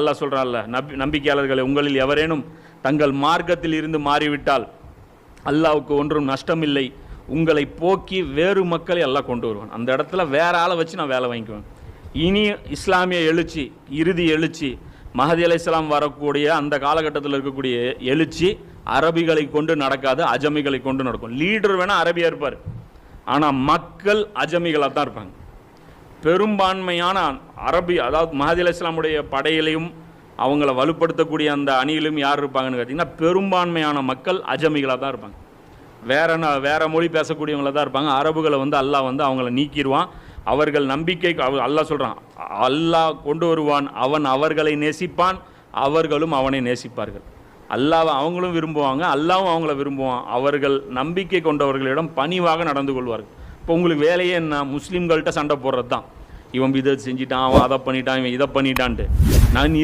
அல்லாஹ் சொல்கிறான்ல நம்பி நம்பிக்கையாளர்களை உங்களில் எவரேனும் தங்கள் மார்க்கத்தில் இருந்து மாறிவிட்டால் அல்லாவுக்கு ஒன்றும் நஷ்டமில்லை. உங்களை போக்கி வேறு மக்களை எல்லாம் கொண்டு வருவான். அந்த இடத்துல வேற ஆளை வச்சு நான் வேலை வாங்கிக்குவேன். இனி இஸ்லாமிய எழுச்சி இறுதி எழுச்சி மஹதி அலை இஸ்லாம் வரக்கூடிய அந்த காலகட்டத்தில் இருக்கக்கூடிய எழுச்சி அரபிகளை கொண்டு நடக்காது அஜமிகளை கொண்டு நடக்கும். லீடர் வேணால் அரபியாக இருப்பார். ஆனால் மக்கள் அஜமிகளாக தான் இருப்பாங்க. பெரும்பான்மையான அரபி அதாவது மஹதி இஸ்லாமுடைய படையிலையும் அவங்கள வலுப்படுத்தக்கூடிய அந்த அணியிலும் யார் இருப்பாங்கன்னு பார்த்தீங்கன்னா பெரும்பான்மையான மக்கள் அஜமிகளாக தான் இருப்பாங்க. வேற என்ன வேறு மொழி பேசக்கூடியவங்கள தான் இருப்பாங்க. அரபுகளை வந்து அல்லாஹ் வந்து அவங்கள நீக்கிடுவான். அவர்கள் நம்பிக்கை அவ- அல்லாஹ் சொல்கிறான் அல்லாஹ் கொண்டு வருவான் அவன் அவர்களை நேசிப்பான் அவர்களும் அவனை நேசிப்பார்கள். அல்லாவை அவங்களும் விரும்புவாங்க அல்லாவும் அவங்கள விரும்புவான். அவர்கள் நம்பிக்கை கொண்டவர்களிடம் பணிவாக நடந்து கொள்வார்கள். இப்போ உங்களுக்கு வேலையே என்ன? முஸ்லீம்கள்கிட்ட சண்டை போடுறது தான் இவன் இதை செஞ்சிட்டான் அவன் அதை பண்ணிட்டான் இவன் இதை பண்ணிட்டான்ட்டு. நான்